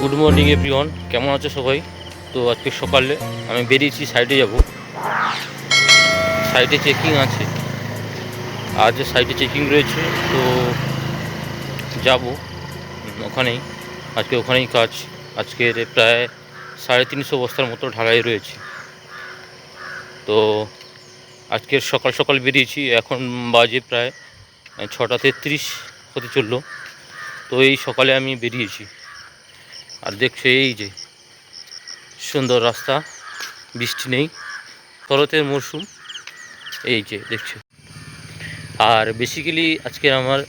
Good morning everyone কেমন আছো সবাই? তো আজকে সকালে আমি বেরিয়েছি সাইডে যাব। সাইডে চেকিং আছে। আজ সাইডে চেকিং রয়েছে তো যাব। ওখানেই। আজকে ওখানেই কাজ। আজকের প্রায় সাড়ে তিনশো বস্তার মতো ঢালাই রয়েছে। তো আজকের সকাল সকাল বেরিয়েছি। এখন বাজে প্রায় ছটা তেত্রিশ হতে চলল। তো এই সকালে আমি বেরিয়েছি। আর দেখছ এই যে, সুন্দর রাস্তা, বৃষ্টি নেই, শরতের মরশুম, এই যে দেখছ। আর বেসিক্যালি আজকে আমার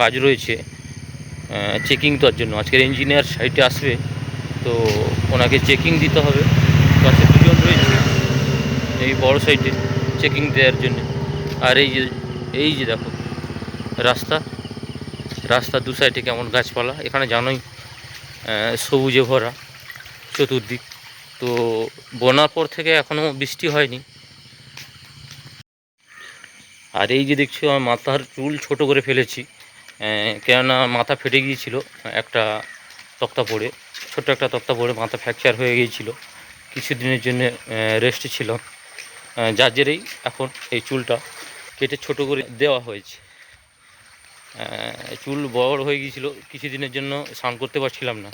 কাজ রয়েছে চেকিং দেওয়ার জন্য। আজকের ইঞ্জিনিয়ার সাইটে আসবে, তো ওনাকে চেকিং দিতে হবে। আজকে দুজন রয়েছে, এই বড় সাইডে চেকিং দেওয়ার জন্য। আর এই যে এই যে দেখো, রাস্তা। রাস্তা দু সাইডে কেমন গাছপালা? এখানে জানোই সবুজে ভরা চতুর্দিক। তো বন্যার পর থেকে এখনও বৃষ্টি হয়নি। আর এই যে দেখছি আমার মাথার চুল ছোট করে ফেলেছি কেননা মাথা ফেটে গিয়েছিল একটা তক্তা পড়ে ছোট্ট একটা তক্তা পড়ে মাথা ফ্র্যাকচার হয়ে গিয়েছিল। কিছুদিনের জন্য রেস্টে আহ, যার জেরেই এখন এই চুলটা কেটে ছোট করে দেওয়া হয়েছে। চুল বড় হয়ে গিয়েছিল, কিছুদিনের জন্য স্নান করতে পারছিলাম না।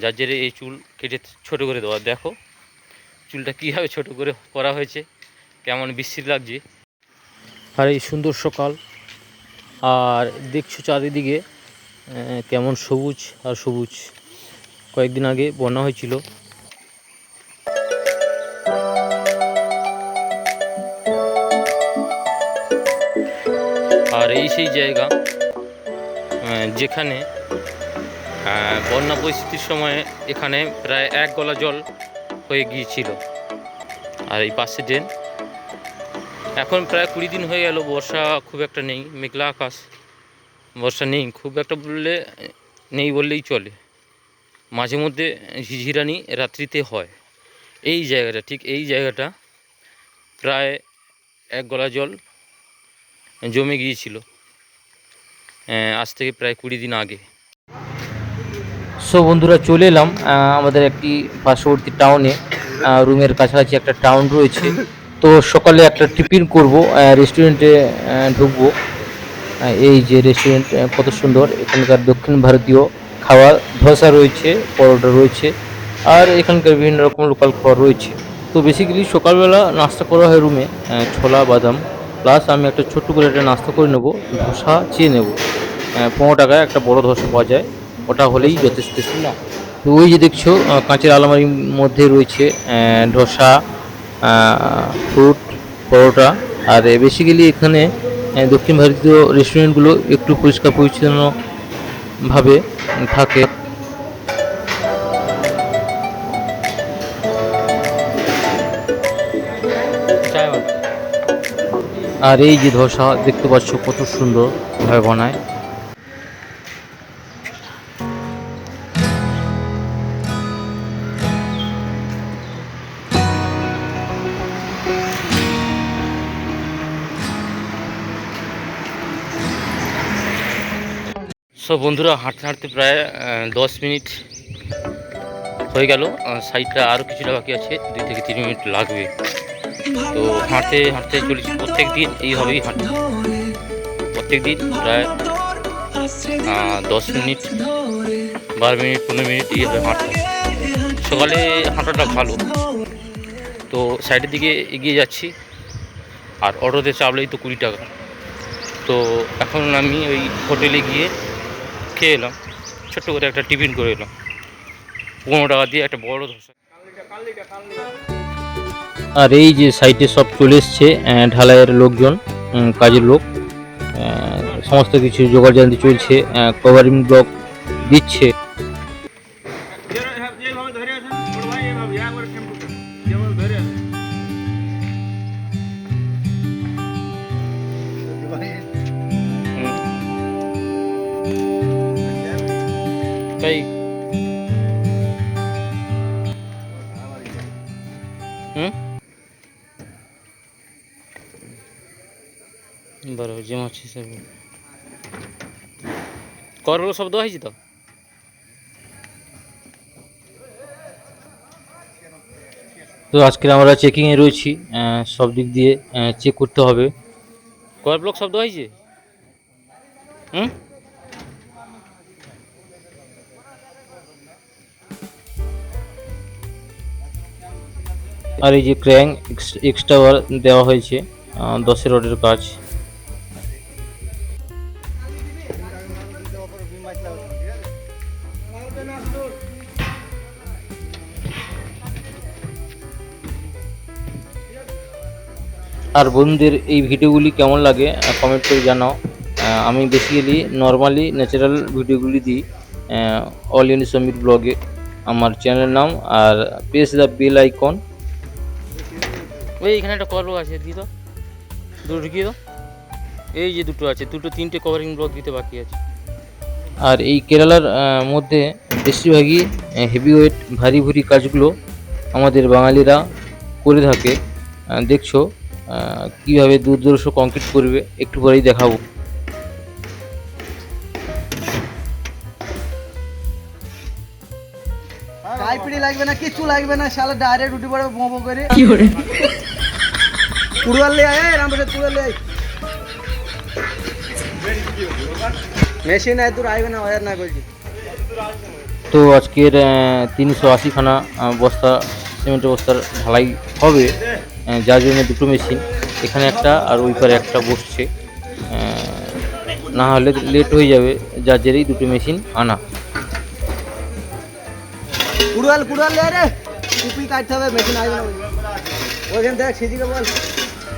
যার জেরে এই চুল কেটে ছোট করে দেওয়া। দেখো, চুলটা কীভাবে ছোট করে করা হয়েছে, কেমন বিশ্রী লাগছে। আর এই সুন্দর সকাল। আর দেখছ চারিদিকে কেমন সবুজ আর সবুজ। কয়েকদিন আগে বন্যা হয়েছিল। আর এই সেই জায়গা যেখানে বন্যা পরিস্থিতির সময় এখানে প্রায় এক গলা জল হয়ে গিয়েছিল। আর এই পাশে ড্রেন। এখন প্রায় কুড়ি দিন হয়ে গেল, বর্ষা খুব একটা নেই, মেঘলা আকাশ। বর্ষা নেই, খুব একটা বললে নেই বললেই চলে। মাঝে মধ্যে ঝিঝিরানি রাত্রিতে হয়। এই জায়গাটা, ঠিক এই জায়গাটা প্রায় এক গলা জল জমে গিয়েছিল। আজ থেকে প্রায় কুড়ি দিন আগে। সো বন্ধুরা, চলে এলাম আমাদের একটি পার্শ্ববর্তী টাউনে রুমের কাছাকাছি একটা টাউন রয়েছে। তো সকালে একটা টিফিন করব রেস্টুরেন্টে ঢুকবো। এই যে রেস্টুরেন্ট কত সুন্দর। এখানকার দক্ষিণ ভারতীয় খাবার ধসা রয়েছে, পরোটা রয়েছে, আর এখানকার বিভিন্ন রকম লোকাল খাবার রয়েছে। তো বেসিক্যালি সকালবেলা নাস্তা করা হয় রুমে ছোলা, বাদাম। প্লাস আমি একটা ছোট্ট করে একটা নাস্তা করে নেব, ধোসা চেয়ে নেব। পনেরো টাকায় একটা বড় ধোসা পাওয়া যায়। ওটা হলেই যথেষ্ট না তো ওই যে দেখছ কাঁচের আলমারির মধ্যে রয়েছে ধোসা ফ্রুট, পরোটা। আর বেসিক্যালি এখানে দক্ষিণ ভারতীয় রেস্টুরেন্টগুলো একটু পরিষ্কার পরিচ্ছন্নভাবে থাকে। আর এই যে ধোসা দেখতে পাচ্ছ কত সুন্দর ভাবে বানায়। সব বন্ধুরা, হাঁটতে হাঁটতে প্রায় দশ মিনিট হয়ে গেল। সাইডটা আরও কিছুটা বাকি আছে, দুই থেকে তিন মিনিট লাগবে। তো হাঁটতে হাঁটতে চলেছি। প্রত্যেক দিন এইভাবেই হাঁটি প্রত্যেক দিন প্রায় দশ মিনিট, বারো মিনিট, পনেরো মিনিট এইভাবে হাঁটতে সকালে হাঁটাটা ভালো। তো সাইডের দিকে এগিয়ে যাচ্ছি। আর অটোতে চাপলেই তো কুড়ি টাকা। তো এখন আমি ওই হোটেলে গিয়ে খেয়ে এলাম। ছোট্ট করে একটা টিফিন করে এলাম। পনেরো টাকা দিয়ে একটা বড় ধোসা। আর এই যে সাইটে সব চলে এসছে ঢালাইয়ের লোকজন কাজের লোক সমস্ত কিছু জোগাড় চলছে কভারিং ব্লক দিচ্ছে। ମ୍ୟାକ୍ସିମମ୍ ଅଛି ସବୁ କରବଲ ଶବ୍ଦ ହେଇଛି ତ? তো আজকে আমরা চেকিংয়ে রয়েছি সব দিক দিয়ে চেক করতে হবে। কয় ব্লক শব্দ হয়েছে হুম আর এই যে ক্র্যাং এক্সট্রা দেওয়া হয়েছে দশের রডের কাজ আর বন্ধুদের এই ভিডিওগুলি কেমন লাগে কমেন্ট করে জানাও। আমি বেসিক্যালি নর্মালি ন্যাচারাল ভিডিওগুলি দিই অল ইন সমীর ব্লগে আমার চ্যানেলের নাম আর প্রেস দ্য বেল আইকন ওই এখানে একটা কল আছে দি তো দুটো ঢুকিয়ে দাও। এই যে দুটো আছে দুটো তিনটে কভারিং ব্লক দিতে বাকি আছে। আর এই কেরালার মধ্যে বেশিরভাগই হেভি ওয়েট ভারী ভুরি কাজগুলো আমাদের বাঙালিরা করে থাকে। দেখছ কীভাবে দুর্দর্শ কংক্রিট করবে একটু পরেই দেখাবো। গায়ে পিড়ি লাগবে না কিচ্ছু লাগবে না শালা ডাইরেক্ট উঠে পড়ে মোমো করে। পুরুয়াল লে আয় রামপ্রসাদ পুরুয়াল লে মেশিন আয় তোর আইবে না ওয়ার না বলছি তো আজকের তিনশো আশিখানা বস্তা সিমেন্টের বস্তার ঢালাই হবে। যার জন্য দুটো মেশিন এখানে একটা আর ওই পারে একটা বসছে। না হলে লেট হয়ে যাবে যার জেরেই দুটো মেশিন আনা। পুরুয়াল পুরুয়াল লে রে! টুপি কাটতে হবে মেশিন ওইখান দেখ বল।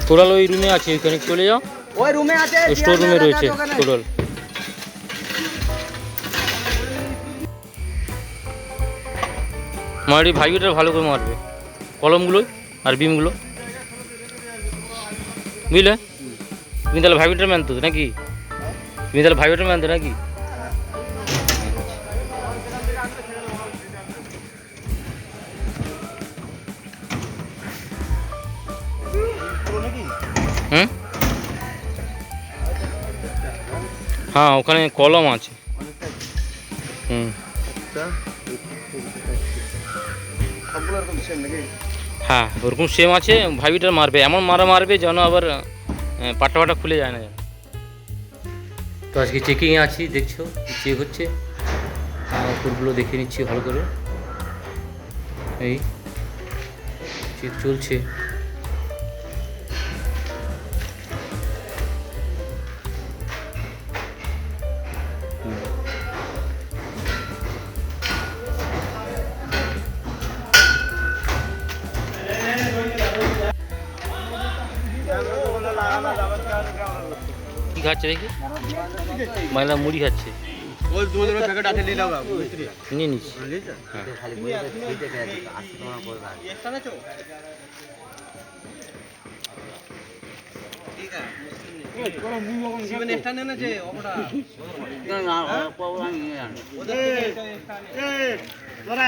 কোরাল ওই রুমে আছে ওইখানে চলে যাও। ওই রুমে আছে স্টোর রুমে রয়েছে কোরাল মারি ভাইবিটার ভালো করে মারবে। কলমগুলো আর বিমগুলো বুঝলে? তুমি তাহলে ভাইবিটার ম্যান তো নাকি? তুমি তাহলে ভাইবিটার ম্যান তো নাকি? হুম? হ্যাঁ ওখানে কলম আছে। হুম। হ্যাঁ ওরকম সেম আছে ভাবিটা মারবে। এমন মারা মারবে যেন আবার পাটা পাটা খুলে যায় না যেন। তো আজকে চেকিংয়ে আছি দেখছ চেক হচ্ছে? ফুলগুলো দেখে নিচ্ছি ভালো করে। এই চেক চলছে। কি খাচ্ছে দেখি? মাইলা মুড়ি খাচ্ছে।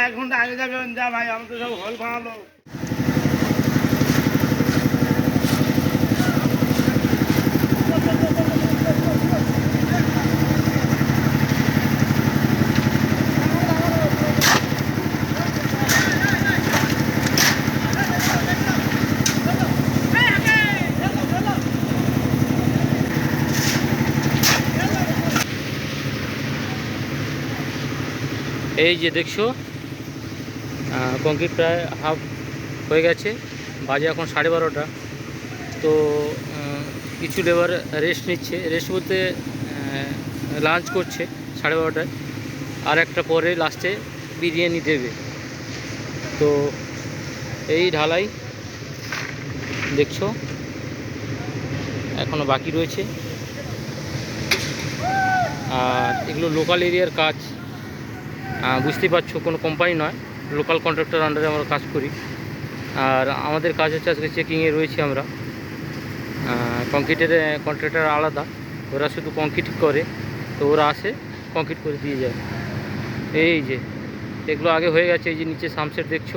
এক ঘণ্টা আগে যাবেন যা ভাই আমি তো সব হল ভাঙালো এই যে দেখছ কংক্রিট প্রায় হাফ হয়ে গেছে, বাজে এখন সাড়ে বারোটা। তো কিছু লেবার রেস্ট নিচ্ছে রেস্ট বলতে লাঞ্চ করছে সাড়ে বারোটায়, আর একটা পরে লাস্টে বিরিয়ানি দেবে। তো, এই ঢালাই, দেখছ এখনও বাকি রয়েছে। আর এগুলো লোকাল এরিয়ার কাজ। বুঝতেই পারছ, কোনো কোম্পানি নয় লোকাল কন্ট্রাক্টর আন্ডারে আমরা কাজ করি। আর আমাদের কাজ হচ্ছে আজকে চেকিংয়ে রয়েছি আমরা। কংক্রিটের কন্ট্রাক্টর আলাদা, ওরা শুধু কংক্রিট করে, তো ওরা আসে কংক্রিট করে দিয়ে যায়। এই যে, এগুলো আগে হয়ে গেছে, এই যে নিচে সামসেট দেখছ।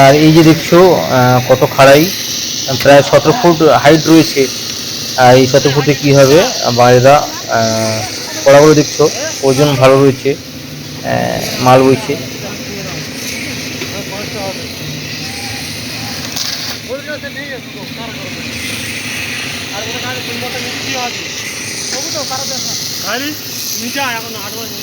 আর এই যে দেখছ কত খাড়াই প্রায় সতেরো ফুট হাইট রয়েছে। আর এই সতেরো ফুটে কী হবে বাইরেরা কড়াগুলো দেখছ ওজন ভালো রয়েছে মাল বইছে খালি নিচে আয়, এখন আট বাজে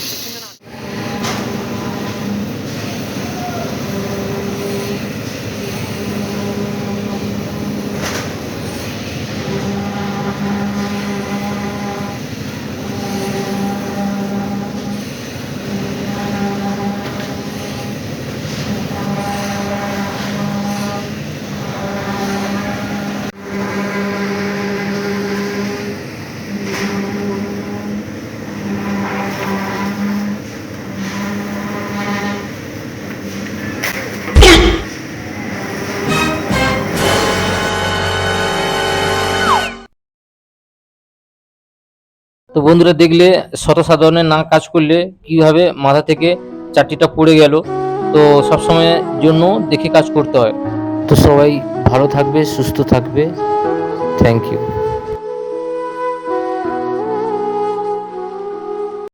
তো বন্ধুরা দেখলে শত সাধারণের না কাজ করলে কীভাবে মাথা থেকে চারটিটা পড়ে গেল, তো সব সময়ের জন্য দেখে কাজ করতে হয়। তো সবাই ভালো থাকবে, সুস্থ থাকবে। Thank you